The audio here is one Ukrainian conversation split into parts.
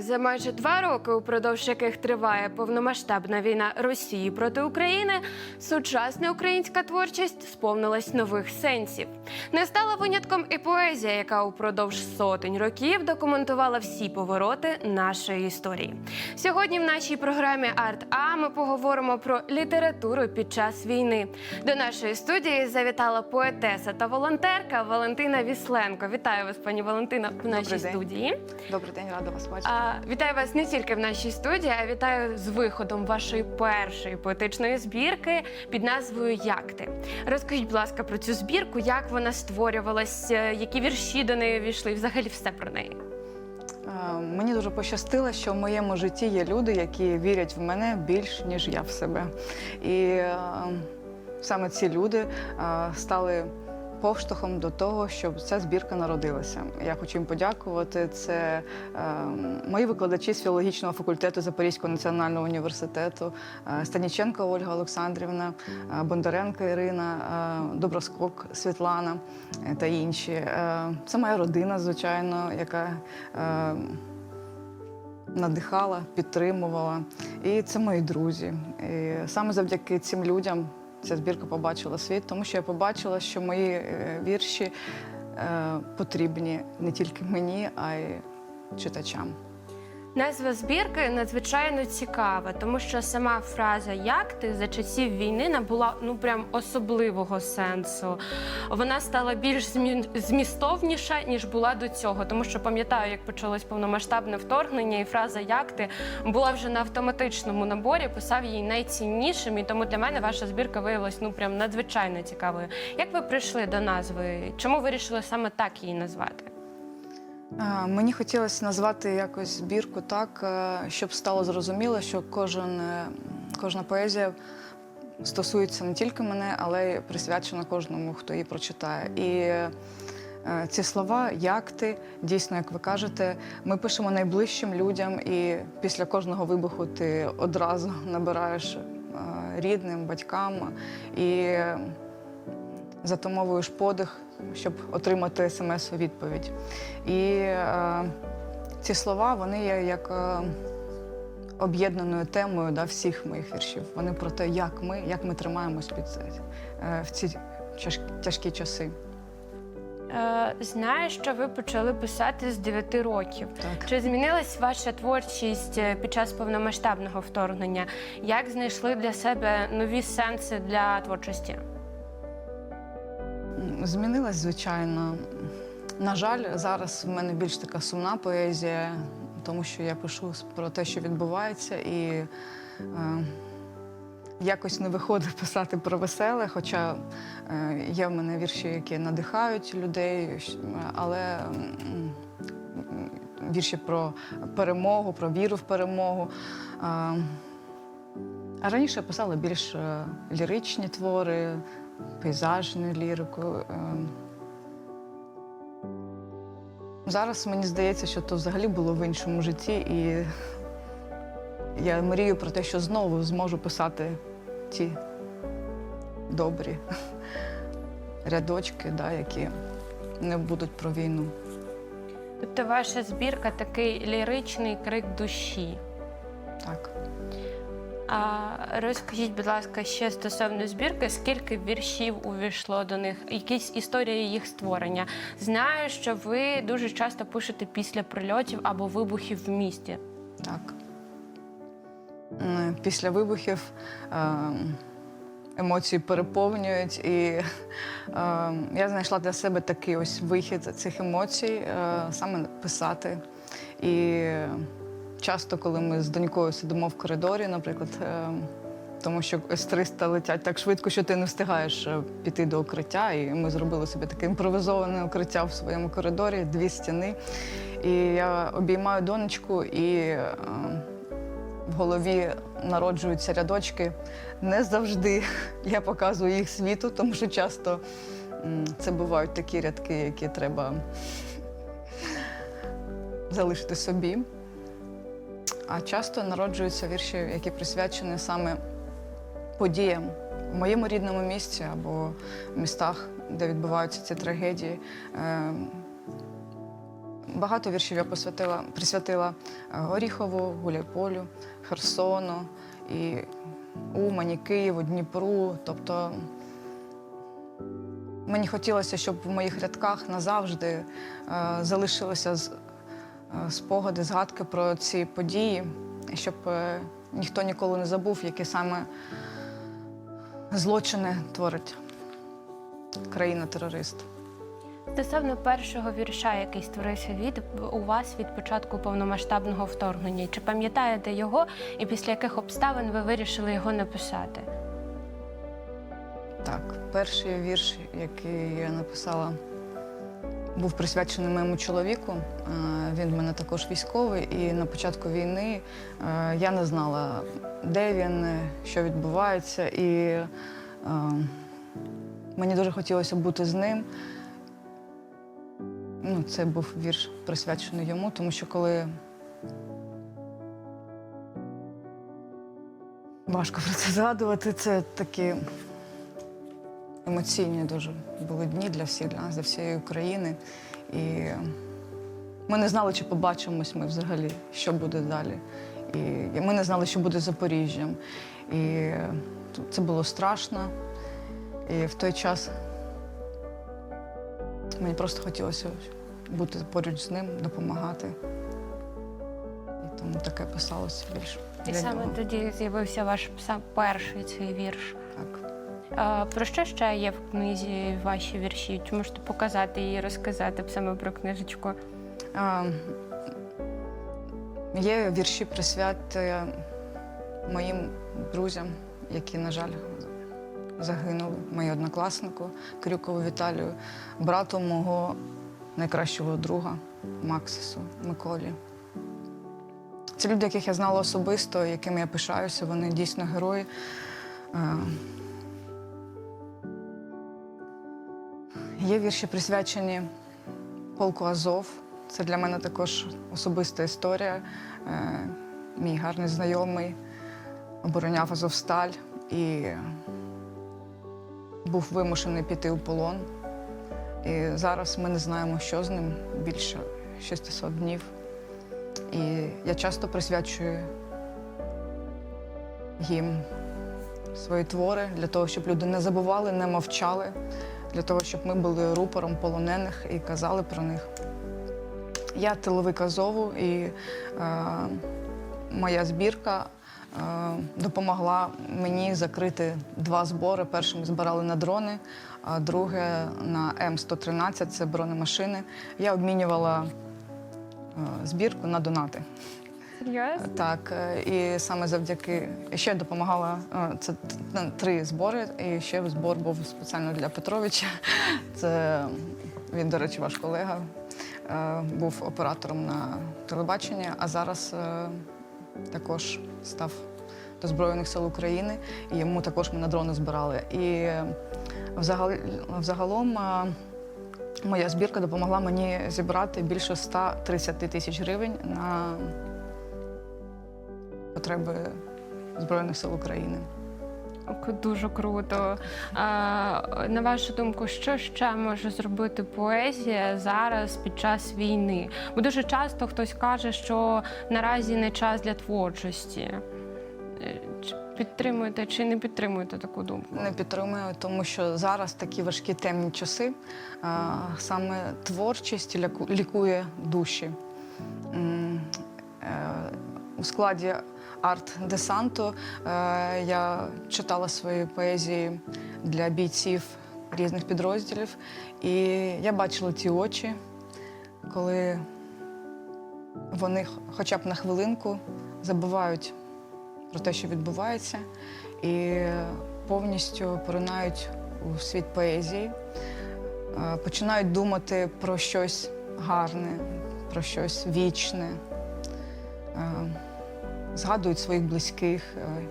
за майже два роки, упродовж яких триває повномасштабна війна Росії проти України, сучасна українська творчість сповнилась нових сенсів. Не стала винятком і поезія, яка упродовж сотень років документувала всі повороти нашої історії. Сьогодні в нашій програмі Арт А ми поговоримо про літературу під час війни. До нашої студії завітала поетеса та волонтерка Валентина Вісленко. Вітаю вас, пані Валентина, в нашій день. студії. Добрий день, рада вас бачити. Вітаю вас не тільки в нашій студії, а вітаю з виходом вашої першої поетичної збірки під назвою Як ти. Розкажіть, будь ласка, про цю збірку, як вона створювалась, е, які вірші до неї війшли, і взагалі все про неї. Е, Мені дуже пощастило, що в моєму житті є люди, які вірять в мене більш ніж я в себе. І е, саме ці люди стали поштовхом до того, щоб ця збірка народилася. Я хочу їм подякувати. Це е, мої викладачі з філологічного факультету Запорізького національного університету, е, Станіченко Ольга Олександрівна, е, Бондаренко Ірина, е, Доброскок Світлана е, та інші. Е, Це моя родина, звичайно, яка е, надихала, підтримувала. І це мої друзі. І саме завдяки цим людям ця збірка побачила світ, тому що я побачила, що мої е, вірші е, потрібні не тільки мені, а й читачам. Назва збірки надзвичайно цікава, тому що сама фраза Як ти за часів війни набула ну прям особливого сенсу. Вона стала більш змістовніша, ніж була до цього. Тому що пам'ятаю, як почалось повномасштабне вторгнення, і фраза Як ти була вже на автоматичному наборі, писав її найціннішим. І тому для мене ваша збірка виявилась ну прям надзвичайно цікавою. Як ви прийшли до назви? Чому вирішили саме так її назвати? Мені хотілося назвати якось збірку так, е, щоб стало зрозуміло, що кожен, е, кожна поезія стосується не тільки мене, але й присвячена кожному, хто її прочитає. І е, ці слова, як ти, дійсно, як ви кажете, ми пишемо найближчим людям, і після кожного вибуху ти одразу набираєш рідним, батькам і затумовуєш подих, щоб отримати смс у відповідь. І е, ці слова вони є як е, об'єднаною темою да, всіх моїх віршів. Вони про те, як ми, як ми тримаємось під це, е, в ці тяжкі часи. Е, знаю, що ви почали писати з 9 років. Так. Чи змінилась ваша творчість е, під час повномасштабного вторгнення? Як знайшли для себе нові сенси для творчості? Змінилась, звичайно. На жаль, зараз в мене більш така сумна поезія, тому що я пишу про те, що відбувається, і е, якось не виходить писати про веселе, хоча е, є в мене вірші, які надихають людей, але вірші про перемогу, про віру в перемогу. Е, а раніше я писала більш е, ліричні твори, пейзажну лірику. е. Зараз мені здається, що то взагалі було в іншому житті, і я мрію про те, що знову зможу писати ті добрі рядочки, да, які не будуть про війну. Тобто ваша збірка такий ліричний крик душі. Так. Розкажіть, будь ласка, ще стосовно збірки, скільки віршів увійшло до них, якісь історії їх створення. Знаю, що ви дуже часто пишете після прильотів або вибухів в місті. Так. Після вибухів е, емоції переповнюють, і е, я знайшла для себе такий ось вихід цих емоцій, е, саме писати. І часто, коли ми з донькою сидимо в коридорі, наприклад, е, тому що С-300 летять так швидко, що ти не встигаєш е, піти до укриття. І ми зробили собі таке імпровізоване укриття в своєму коридорі, дві стіни. І я обіймаю донечку і. е, в голові народжуються рядочки. Не завжди я показую їх світу, тому що часто це бувають такі рядки, які треба залишити собі. А часто народжуються вірші, які присвячені саме подіям в моєму рідному місті або в містах, де відбуваються ці трагедії. Е, Багато віршів я посвятила, присвятила е, Оріхову, Гуляйполю, Херсону, і Умані, Києву, Дніпру. Тобто мені хотілося, щоб в моїх рядках назавжди е, залишилися з- е, спогади, згадки про ці події, щоб е, ніхто ніколи не забув, які саме злочини творить країна-терорист. Стосовно першого вірша, який створився від у вас від початку повномасштабного вторгнення. Чи пам'ятаєте його і після яких обставин ви вирішили його написати? Так, перший вірш, який я написала, був присвячений моєму чоловіку. Е, Він в мене також військовий, і на початку війни е, я не знала, де він, що відбувається, і е, мені дуже хотілося бути з ним. Ну, це був вірш присвячений йому, тому що коли важко про це згадувати, це такі емоційні дуже були дні для всіх, для нас, для всієї України. І ми не знали, чи побачимось ми взагалі, що буде далі. І ми не знали, що буде з Запоріжжям. І це було страшно. І в той час мені просто хотілося бути поруч з ним, допомагати. І тому таке писалося більше. І саме тоді з'явився ваш перший цей вірш. Про що ще є в книзі ваші вірші? Чи можете показати і розказати саме про книжечку? Є вірші присвяти моїм друзям, які, на жаль, загинули. Моєму однокласнику Крюкову Віталію, брату мого найкращого друга Максису Миколі. Це люди, яких я знала особисто, якими я пишаюся, вони дійсно герої. Є вірші присвячені полку Азов. Це для мене також особиста історія. Е, Мій гарний знайомий обороняв Азовсталь і був вимушений піти у полон. І зараз ми не знаємо, що з ним більше 600 днів. І я часто присвячую їм свої твори для того, щоб люди не забували, не мовчали, для того, щоб ми були рупором полонених і казали про них. Я тиловик Азову, і е, моя збірка е, допомогла мені закрити два збори. Перший ми збирали на дрони, а друге на М113 це бронемашини. Я обмінювала е, збірку на донати. Серйозно? Так, е, і саме завдяки ще допомагала е, це три збори. І ще збор був спеціально для Петровича. Це він, до речі, ваш колега. е, Був оператором на телебаченні, а зараз також став до Збройних сил України, і йому також ми на дрони збирали. І взагалом моя збірка допомогла мені зібрати більше 130 тисяч гривень на потреби Збройних сил України. Дуже круто. А, на вашу думку, що ще може зробити поезія зараз під час війни? Бо дуже часто хтось каже, що наразі не час для творчості. Е, Підтримуєте чи не підтримуєте таку думку? Не підтримую, тому що зараз такі важкі темні часи. А, Саме творчість лікує душі. Е, У складі арт-десанту е, я читала свої поезії для бійців різних підрозділів, і я бачила ті очі, коли вони хоча б на хвилинку забувають про те, що відбувається, і повністю поринають у світ поезії, е, починають думати про щось гарне, про щось вічне, е, згадують своїх близьких, е,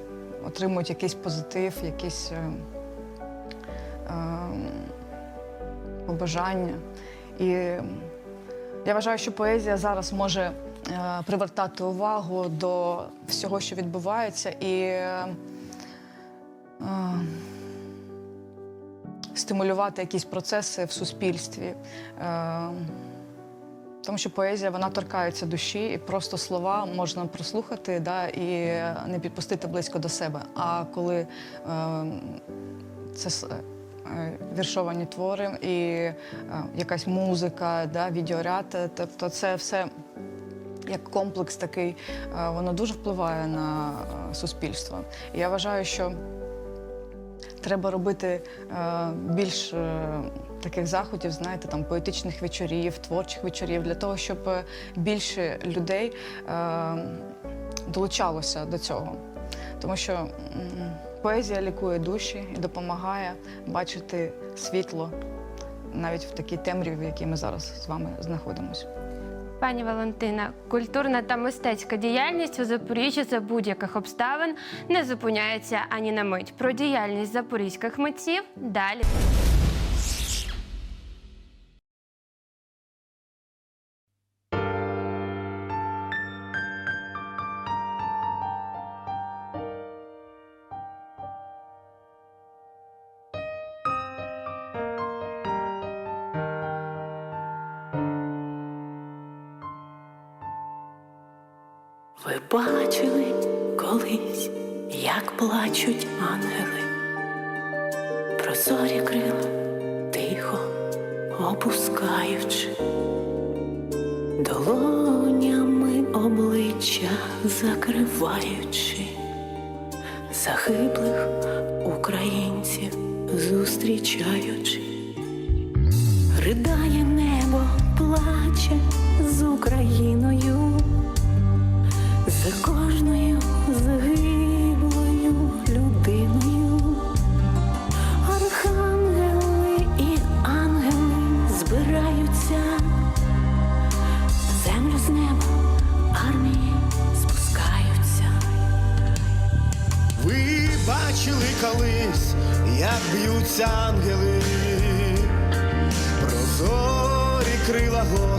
отримують якийсь позитив, якісь е, е, побажання. І я вважаю, що поезія зараз може привертати увагу до всього, що відбувається, і стимулювати якісь процеси в суспільстві. Тому що поезія вона торкається душі, і просто слова можна прослухати да, і не підпустити близько до себе. А коли е, це е, віршовані твори і е, якась музика, да, відеоряд, тобто це все як комплекс такий, е, воно дуже впливає на е, суспільство. І я вважаю, що треба робити е, більш е, таких заходів, знаєте, там поетичних вечорів, творчих вечорів, для того, щоб е, більше людей е, долучалося до цього. Тому що поезія лікує душі і допомагає бачити світло навіть в такій темряві, в якій ми зараз з вами знаходимося. Пані Валентина, культурна та мистецька діяльність у Запоріжжі за будь-яких обставин не зупиняється ані на мить. Про діяльність запорізьких митців далі. Плачуть ангели, прозорі крила тихо опускаючи, долонями обличчя закриваючи, загиблих українців зустрічаючи, ридає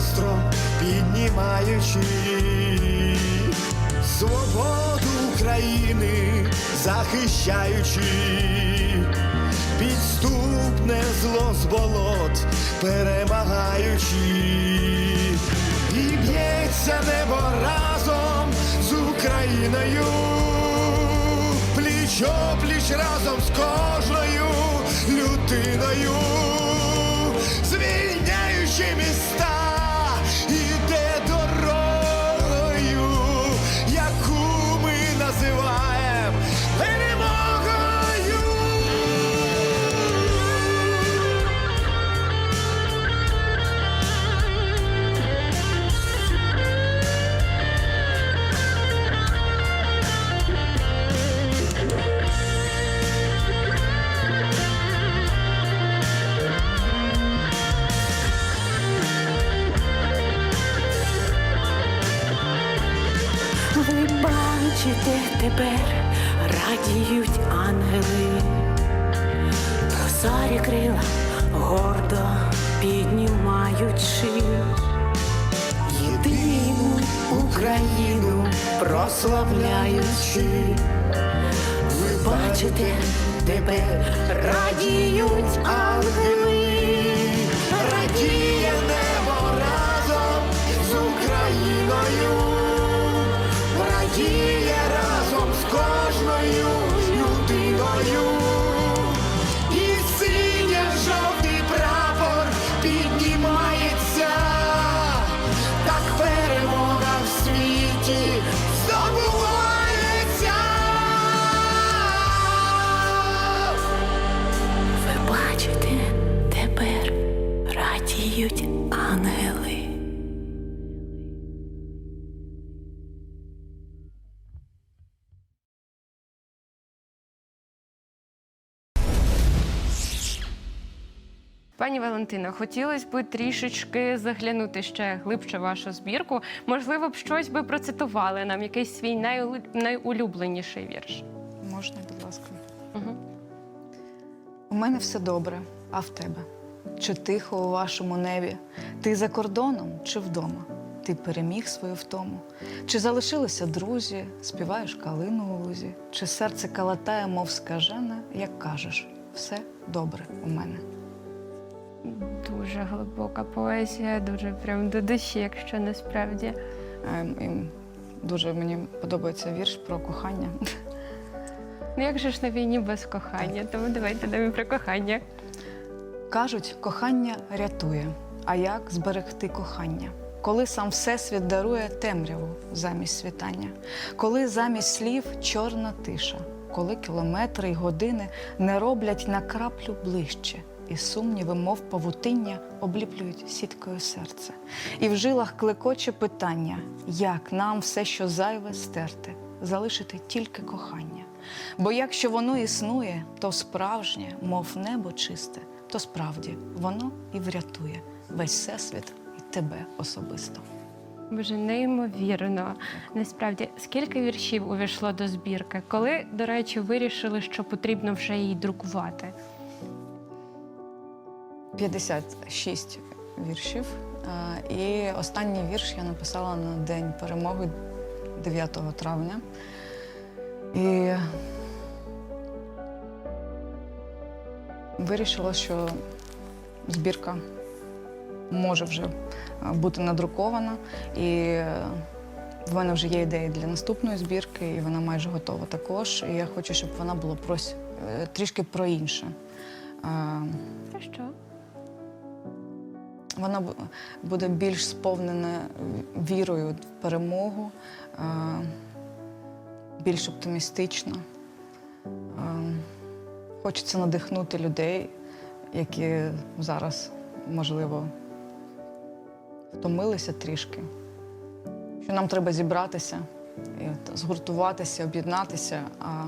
гостро піднімаючи свободу України, захищаючи. Підступне зло з болот, перемагаючи, і б'ється небо разом з Україною. Пліч опліч разом з кожною людиною, звільняючи міста, тепер радіють ангели, прозорі крила гордо піднімаючи єдину Україну прославляючи. Ви бачите тепер радіють ангели, Пані Валентино, хотілося б трішечки заглянути ще глибше в вашу збірку. Можливо, б щось би процитували нам, якийсь свій найулюбленіший вірш. Можна, будь ласка. Угу. У мене все добре, а в тебе? Чи тихо у вашому небі? Ти за кордоном чи вдома? Ти переміг свою втому? Чи залишилися друзі, співаєш калину у лузі? Чи серце калатає, мов скажене, як кажеш, все добре у мене? Дуже глибока поезія, дуже прям до душі, якщо насправді. І дуже мені подобається вірш про кохання. Ну як же ж на війні без кохання? Тому давайте нам про кохання. Кажуть, кохання рятує. А як зберегти кохання? Коли сам Всесвіт дарує темряву замість світання, коли замість слів чорна тиша, коли кілометри й години не роблять на краплю ближче, і сумніви, мов павутиння, обліплюють сіткою серце. І в жилах клекоче питання, як нам все, що зайве, стерти, залишити тільки кохання. Бо якщо воно існує, то справжнє, мов небо чисте, то справді воно і врятує весь всесвіт і тебе особисто. Боже, неймовірно. Насправді, скільки віршів увійшло до збірки? Коли, до речі, вирішили, що потрібно вже її друкувати? 56 віршів. І останній вірш я написала на день перемоги 9 травня. І вирішила, що збірка може вже бути надрукована. І е, в мене вже є ідеї для наступної збірки, і вона майже готова також. І я хочу, щоб вона була е, трішки про інше. Про що? Вона буде більш сповнена вірою в перемогу, е, більш оптимістична. Е, Хочеться надихнути людей, які зараз, можливо, втомилися трішки. Що нам треба зібратися, і згуртуватися, об'єднатися, а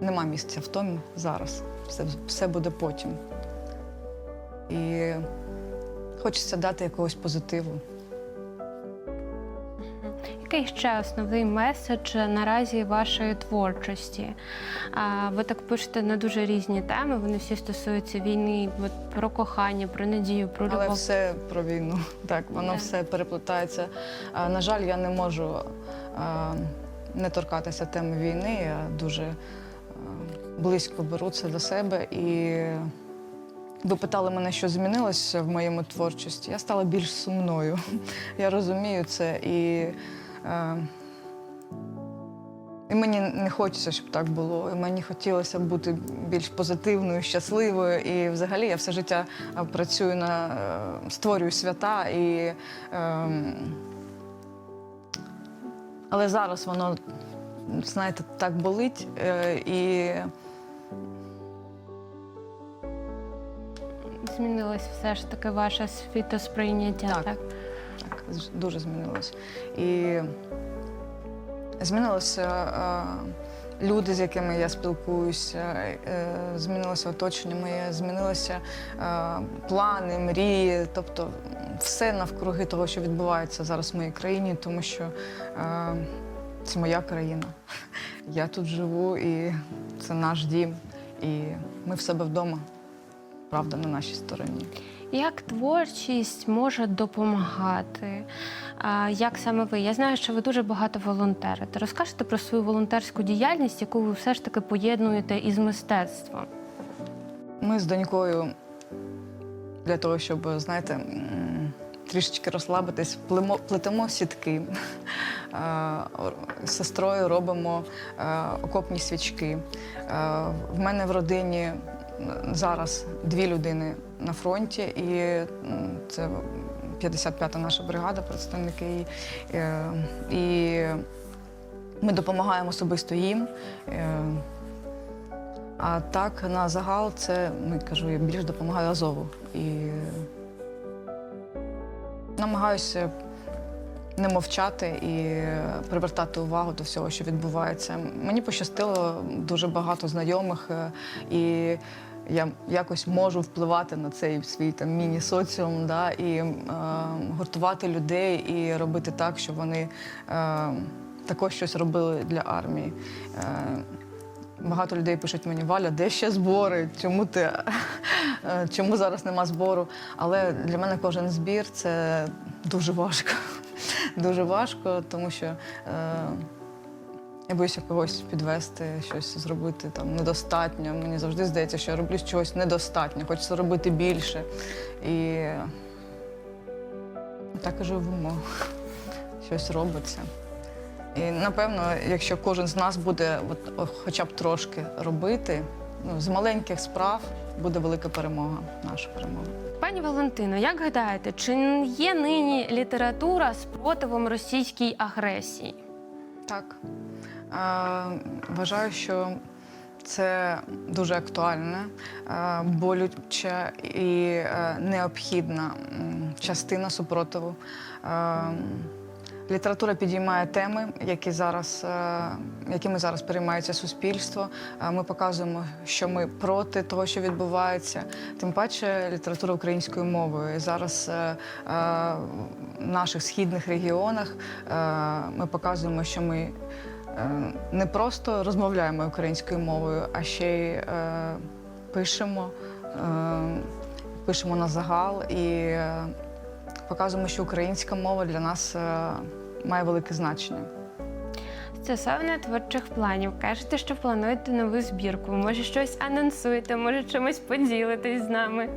нема місця в тому зараз. Все, все буде потім. І хочеться дати якогось позитиву. Який ще основний меседж наразі вашої творчості? Ви так пишете на дуже різні теми. Вони всі стосуються війни, про кохання, про надію, про любов. Але все про війну. Так, воно Да. все переплетається. На жаль, я не можу не торкатися теми війни. Я дуже близько беру це до себе. І ви питали мене, що змінилося в моєму творчості. Я стала більш сумною. Я розумію це. І, е, і мені не хочеться, щоб так було. І мені хотілося бути більш позитивною, щасливою. І взагалі я все життя е, працюю на е, створюю свята. І, ем, але зараз воно, знаєте, так болить. е, І Змінилось все ж таки ваше світосприйняття. Так. так? Так, дуже змінилось. І змінилося е, люди, з якими я спілкуюся, е, змінилося оточення моє, змінилися е, плани, мрії, тобто все навкруги того, що відбувається зараз в моїй країні, тому що е, це моя країна. Я тут живу, і це наш дім. І ми в себе вдома. Правда, на нашій стороні. Як творчість може допомагати? Як саме ви? Я знаю, що ви дуже багато волонтерите. Розкажете про свою волонтерську діяльність, яку ви все ж таки поєднуєте із мистецтвом. Ми з донькою для того, щоб, знаєте, трішечки розслабитись, плетемо сітки. З сестрою робимо окопні свічки. В мене в родині зараз дві людини на фронті, і це 55-та наша бригада, представники. її. Е, І ми допомагаємо особисто їм. Е, а так, на загал, це ну, кажу, я більш допомагаю Азову. І намагаюся не мовчати і привертати увагу до всього, що відбувається. Мені пощастило дуже багато знайомих, е, і я якось можу впливати на цей свій там міні-соціум, да, і е, гуртувати людей і робити так, щоб вони е, також щось робили для армії. Е, Багато людей пишуть мені, Валя, де ще збори? Чому ти е, чому зараз нема збору? Але для мене кожен збір це дуже важко. Дуже важко, тому що е, Я боюся когось підвести, щось зробити там недостатньо. Мені завжди здається, що я роблю чогось недостатньо, хочеться робити більше. І так і живемо. Щось робиться. І напевно, якщо кожен з нас буде от, хоча б трошки робити, ну, з маленьких справ буде велика перемога, наша перемога. Пані Валентино, як гадаєте, чи є нині література спротивом російській агресії? Так. Вважаю, що це дуже актуальна, болюча і е, необхідна частина супротиву. Література підіймає теми, які зараз, е, якими зараз переймається суспільство. Ми показуємо, що ми проти того, що відбувається. Тим паче література українською мовою. І зараз е, в наших східних регіонах ми показуємо, що ми не просто розмовляємо українською мовою, а ще й е, пишемо, е, пишемо на загал і е, показуємо, що українська мова для нас е, має велике значення. Стосовно творчих планів, кажете, що плануєте нову збірку. Може, щось анонсуєте, може чимось поділитесь з нами.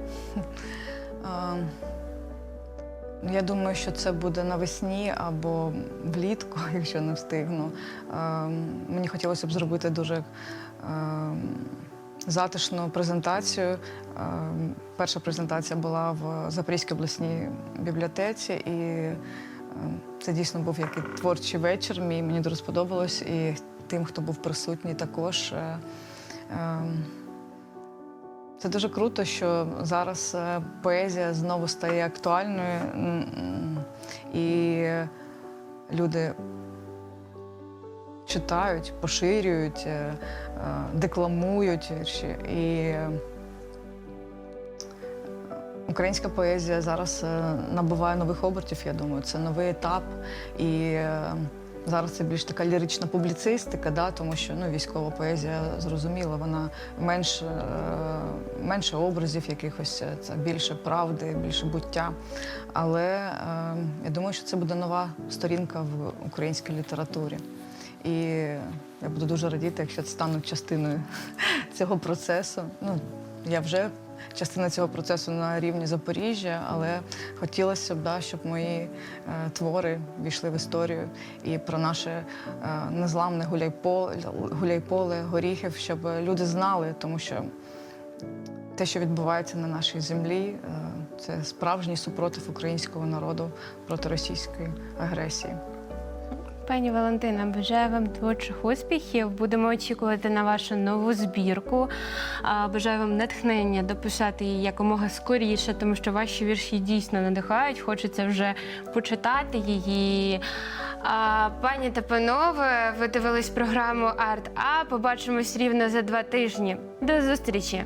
Я думаю, що це буде навесні або влітку, якщо не встигну. Е, Мені хотілося б зробити дуже е, затишну презентацію. Е, Перша презентація була в Запорізькій обласній бібліотеці, і це дійсно був як і творчий вечір. Мій мені дуже сподобалось, і тим, хто був присутній, також. Це дуже круто, що зараз е, поезія знову стає актуальною, і люди читають, поширюють, е, е, декламують вірші. І українська поезія зараз набуває нових обертів, я думаю. Це новий етап. І зараз це більш така лірична публіцистика, да, тому що ну, військова поезія зрозуміла, вона менш, е, менше образів якихось, е, це більше правди, більше буття. Але е, я думаю, що це буде нова сторінка в українській літературі. І я буду дуже радіти, якщо це стануть частиною цього процесу. Ну, я вже частина цього процесу на рівні Запоріжжя, але хотілося б, да, щоб мої е, твори війшли в історію і про наше е, незламне гуляйполе, гуляйполе, горіхів, щоб люди знали, тому що те, що відбувається на нашій землі, е, це справжній супротив українського народу проти російської агресії. Пані Валентина, бажаю вам творчих успіхів. Будемо очікувати на вашу нову збірку. Бажаю вам натхнення дописати її якомога скоріше, тому що ваші вірші дійсно надихають. Хочеться вже почитати її. Пані та панове, ви дивились програму Арт А. Побачимось рівно за два тижні. До зустрічі!